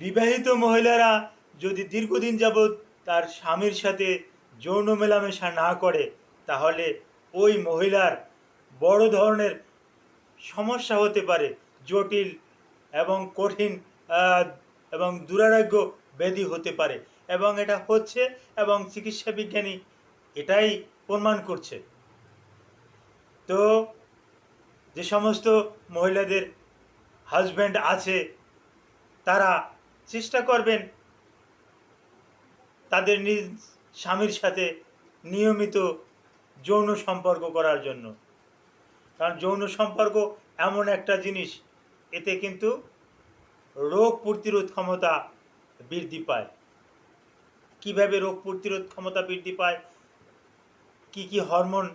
বিবাহিত মহিলারা যদি দীর্ঘদিন যাবৎ তার স্বামীর সাথে যৌন মেলামেশা না করে, তাহলে ওই মহিলার বড় ধরনের সমস্যা হতে পারে। জটিল এবং কঠিন এবং দুরারোগ্য ব্যাধি হতে পারে। এবং এটা হচ্ছে এবং চিকিৎসা বিজ্ঞানী এটাই প্রমাণ করছে। তো যে সমস্ত মহিলাদের হাজব্যান্ড আছে, তারা চেষ্টা করবেন তাদের নিজ স্বামীর সাথে নিয়মিত যৌন সম্পর্ক করার জন্য। কারণ যৌন সম্পর্ক এমন একটা জিনিস, এতে কিন্তু রোগ প্রতিরোধ ক্ষমতা বৃদ্ধি পায়। কীভাবে রোগ প্রতিরোধ ক্ষমতা বৃদ্ধি পায়? কি কি হরমোন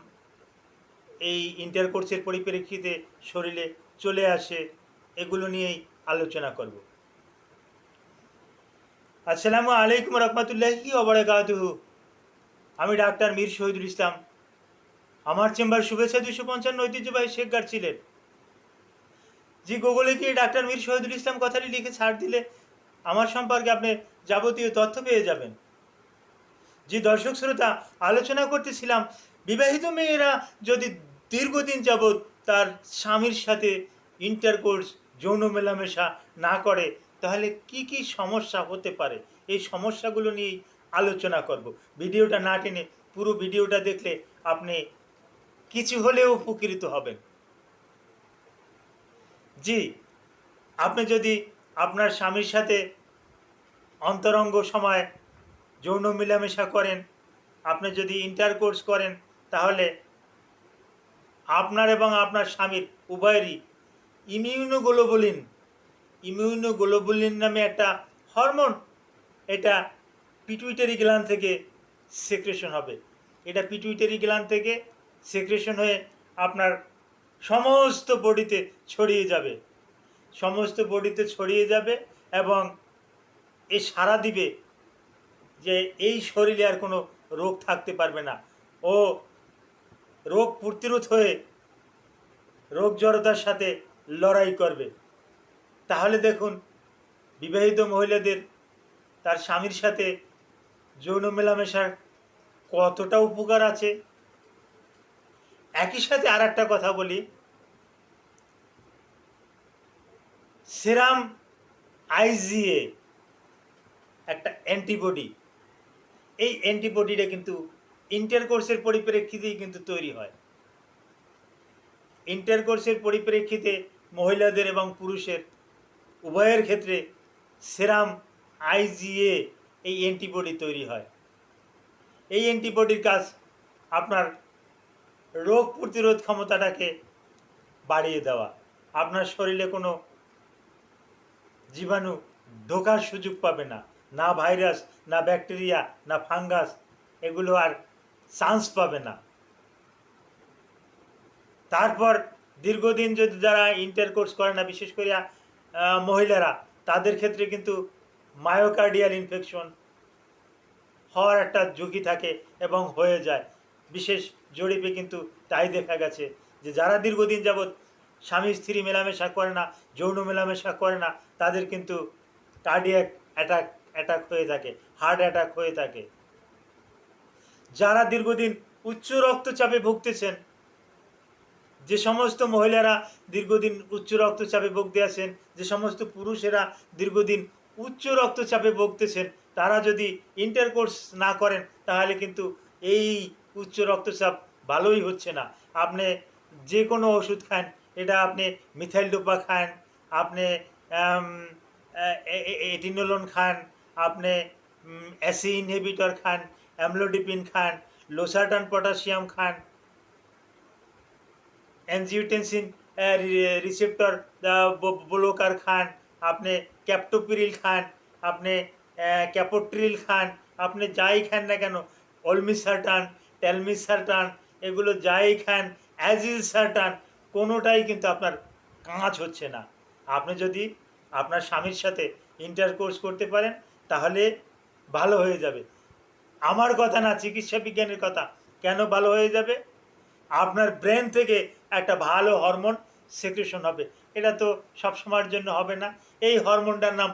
এই ইন্টারকোর্সের পরিপ্রেক্ষিতে শরীরে চলে আসে? এগুলো নিয়েই আলোচনা করব। আসসালামু আলাইকুম রহমতুল্লাহি ওবরাকাতুহু আমি ডাক্তার মীর শহীদুল ইসলাম। আমার চেম্বার শুভেচ্ছা দুশো পঞ্চান্ন ঐতিহ্যবাহী শেখগার ছিলেন। যে গুগলে গিয়ে ডাক্তার মীর শহীদুল ইসলাম কথাটি লিখে ছাড় দিলে আমার সম্পর্কে আপনি যাবতীয় তথ্য পেয়ে যাবেন। যে দর্শক শ্রোতা, আলোচনা করতেছিলাম, বিবাহিত মেয়েরা যদি দীর্ঘদিন যাবৎ তার স্বামীর সাথে ইন্টারকোর্স যৌন মেলামেশা না করে তাহলে কি কি সমস্যা হতে পারে? এই সমস্যাগুলো নিয়েই আলোচনা করব। ভিডিওটা না টেনে পুরো ভিডিওটা দেখলে আপনি কিছু হলেও উপকৃত হবেন। জি, আপনি যদি আপনার স্বামীর সাথে অন্তরঙ্গ সময় যৌন মেলামেশা করেন, আপনি যদি ইন্টারকোর্স করেন, তাহলে আপনার এবং আপনার স্বামীর উভয়েরই ইমিউনোগ্লোবুলিন ইমিউনোগ্লোবুলিন নামে একটা হরমোন, এটা পিটুইটারি গ্লান থেকে সেক্রেশন হবে। এটা পিটুইটারি গ্লান থেকে সেক্রেশন হয়ে আপনার সমস্ত বডিতে ছড়িয়ে যাবে। সমস্ত বডিতে ছড়িয়ে যাবে এবং এ সারা দিবে যে এই শরীরে আর কোনো রোগ থাকতে পারবে না। ও রোগ প্রতিরোধ হয়ে রোগ জড়তার সাথে লড়াই করবে। তাহলে দেখুন, বিবাহিত মহিলাদের তার স্বামীর সাথে যৌন মেলামেশার কতটা উপকার আছে? একই সাথে আর একটা কথা বলি। সেরাম আইজিএ একটা অ্যান্টিবডি। এই অ্যান্টিবডিটা কিন্তু ইন্টারকোর্সের পরিপ্রেক্ষিতেই কিন্তু তৈরি হয়। ইন্টারকোর্সের পরিপ্রেক্ষিতে মহিলাদের এবং পুরুষের উভয়ের ক্ষেত্রে সেরাম আইজিএ এই অ্যান্টিবডি তৈরি হয়। এই অ্যান্টিবডির কাজ আপনার রোগ প্রতিরোধ ক্ষমতাটাকে বাড়িয়ে দেওয়া। আপনার শরীরে কোনো জীবাণু ঢোকার সুযোগ পাবে না। না ভাইরাস, না ব্যাকটেরিয়া, না ফাঙ্গাস, এগুলো আর চান্স পাবে না। তারপর দীর্ঘদিন যদি যারা ইন্টারকোর্স করে না, বিশেষ করে মহিলারা, তাদের ক্ষেত্রে কিন্তু মায়োকার্ডিয়াল ইনফেকশন হওয়ার একটা ঝুঁকি থাকে এবং হয়ে যায়। বিশেষ জরিপে কিন্তু তাই দেখা গেছে যে, যারা দীর্ঘদিন যাবৎ স্বামী, স্ত্রী মেলামেশা করে না, যৌন মেলামেশা করে না, তাদের কিন্তু কার্ডিয়াক অ্যাটাক অ্যাটাক হয়ে থাকে হার্ট অ্যাটাক হয়ে থাকে। যারা দীর্ঘদিন উচ্চ রক্তচাপে ভুগতেছেন যে সমস্ত মহিলারা দীর্ঘদিন উচ্চ রক্তচাপে ভুগতে আছেন, যে সমস্ত পুরুষেরা দীর্ঘদিন উচ্চ রক্তচাপে ভুগতেছেন, তারা যদি ইন্টারকোর্স না করেন, তাহলে কিন্তু এই উচ্চ রক্তচাপ ভালোই হচ্ছে না। আপনি যে কোনো ওষুধ খান, এটা আপনি মিথাইল ডোপা খান, আপনি এটিনোলন খান, আপনি অ্যাসি ইনহিবিটর খান অ্যামলোডিপিন খান লোসার্টান পটাশিয়াম খান অ্যানজিওটেনসিন রিসেপ্টর ব্লকার খান, আপনি ক্যাপটোপিরিল খান, আপনি ক্যাপোট্রিল খান, আপনি যাই খান না কেন, অলমিসার্টান, টেলমিসার্টান, এগুলো যাই খান, অ্যাজিল সার্টান, কোনোটাই কিন্তু আপনার কাঁচ হচ্ছে না। আপনি যদি আপনার স্বামীর সাথে ইন্টারকোর্স করতে পারেন, তাহলে ভালো হয়ে যাবে। আমার কথা না, চিকিৎসা বিজ্ঞানের কথা, কেন ভালো হয়ে যাবে? আপনার ব্রেন থেকে একটা ভালো হরমোন সেক্রেশন হবে। এটা তো সব সময়ের জন্য হবে না। এই হরমোনটার নাম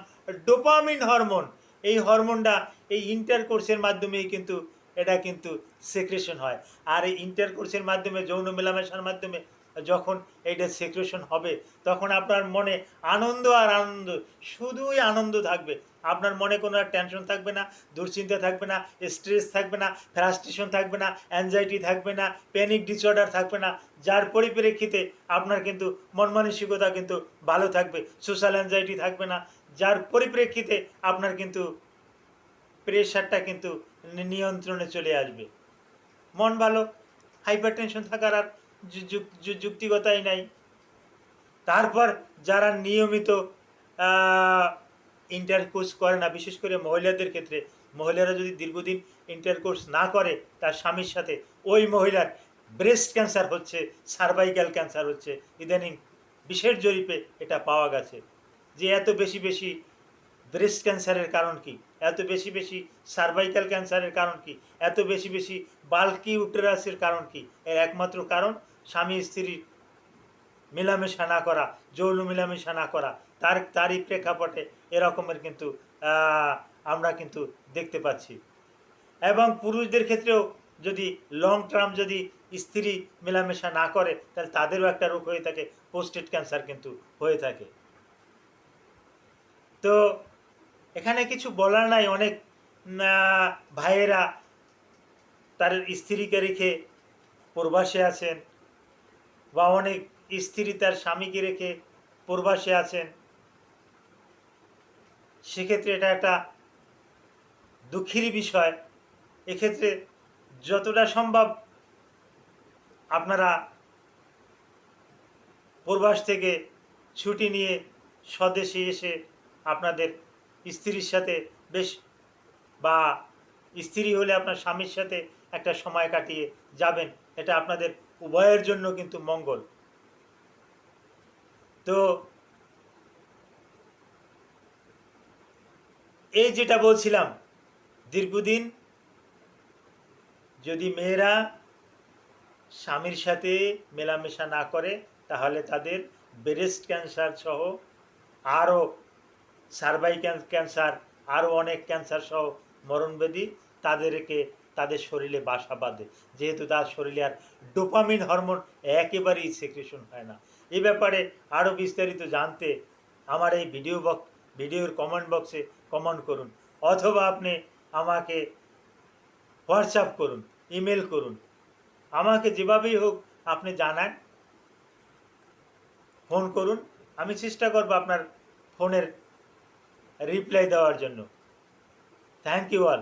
ডোপামিন হরমোন এই হরমোনটা এই ইন্টারকোর্সের মাধ্যমেই কিন্তু এটা কিন্তু সেক্রেশন হয়। আর এই ইন্টারকোর্সের মাধ্যমে, যৌন মেলামেশার মাধ্যমে যখন এইটা সেক্রেশন হবে, তখন আপনার মনে আনন্দ আর আনন্দ, শুধুই আনন্দ থাকবে। আপনার মনে কোনো আর টেনশন থাকবে না, দুশ্চিন্তা থাকবে না স্ট্রেস থাকবে না ফ্রাস্ট্রেশন থাকবে না অ্যাংজাইটি থাকবে না প্যানিক ডিসঅর্ডার থাকবে না, যার পরিপ্রেক্ষিতে আপনার কিন্তু মন মানসিকতা কিন্তু ভালো থাকবে সোশ্যাল অ্যাংজাইটি থাকবে না, যার পরিপ্রেক্ষিতে আপনার কিন্তু প্রেশারটা কিন্তু নিয়ন্ত্রণে চলে আসবে। মন ভালো হাইপার টেনশন থাকার আর যু- যু- যু- যুক্তিগতাই নাই। তারপর যারা নিয়মিত ইন্টারকোর্স করে না, বিশেষ করে মহিলাদের ক্ষেত্রে। মহিলারা যদি দীর্ঘদিন ইন্টারকোর্স না করে, তার স্বামীর সাথে, ওই মহিলার ব্রেস্ট ক্যান্সার হচ্ছে সার্ভাইকাল ক্যান্সার হচ্ছে, ইদানিং বিশেষ জরিপে এটা পাওয়া গেছে। যে এত বেশি বেশি ব্রেস্ট ক্যান্সারের কারণ কি? এত বেশি বেশি সার্ভাইকাল ক্যান্সারের কারণ কি? এত বেশি বেশি বাল্কি উটেরাসের কারণ কি? এর একমাত্র কারণ, স্বামী স্ত্রীর মেলামেশা না করা, যৌন মেলামেশা না করা। তার, তারই প্রেক্ষাপটে এরকমের কিন্তু আমরা কিন্তু দেখতে পাচ্ছি। এবং পুরুষদের ক্ষেত্রেও যদি লং টার্ম যদি স্ত্রী মেলামেশা না করে, তাহলে তাদেরও একটা রোগ হয়ে থাকে পোস্টেড ক্যান্সার কিন্তু হয়ে থাকে। তো এখানে কিছু বলার নাই, অনেক ভাইয়েরা তার স্ত্রীকে রেখে প্রবাসে আছেন বা অনেক স্ত্রী তার স্বামীকে রেখে প্রবাসে আছেন। সেক্ষেত্রে এটা একটা দুঃখেরই বিষয়। এক্ষেত্রে যতটা সম্ভব আপনারা প্রবাস থেকে ছুটি নিয়ে স্বদেশে এসে আপনাদের স্ত্রীর সাথে বেশ বা স্ত্রী হলে আপনার স্বামীর সাথে একটা সময় কাটিয়ে যাবেন। এটা আপনাদের উভয়ের জন্য কিন্তু মঙ্গল। তো এই যেটা বলছিলাম, দীর্ঘদিন যদি মেয়েরা স্বামীর সাথে মেলামেশা না করে, তাহলে তাদের ব্রেস্ট ক্যান্সার সহ আরও সার্ভাইকাল ক্যান্সার আরও অনেক ক্যান্সার সহ মরণব্যাধি তাদেরকে তাদের শরীরে বাসা বাঁধে। যেহেতু তার শরীরে আর ডোপামিন হরমোন একেবারেই সেক্রেশন হয় না। এ ব্যাপারে আরও বিস্তারিত জানতে আমার এই ভিডিও বক্স ভিডিওর কমেন্ট বক্সে কমেন্ট করুন। অথবা আপনি আমাকে হোয়াটসঅ্যাপ করুন ইমেল করুন। আমাকে যেভাবেই হোক আপনি জানান ফোন করুন। আমি চেষ্টা করব আপনার ফোনের রিপ্লাই দেওয়ার জন্য। Thank you all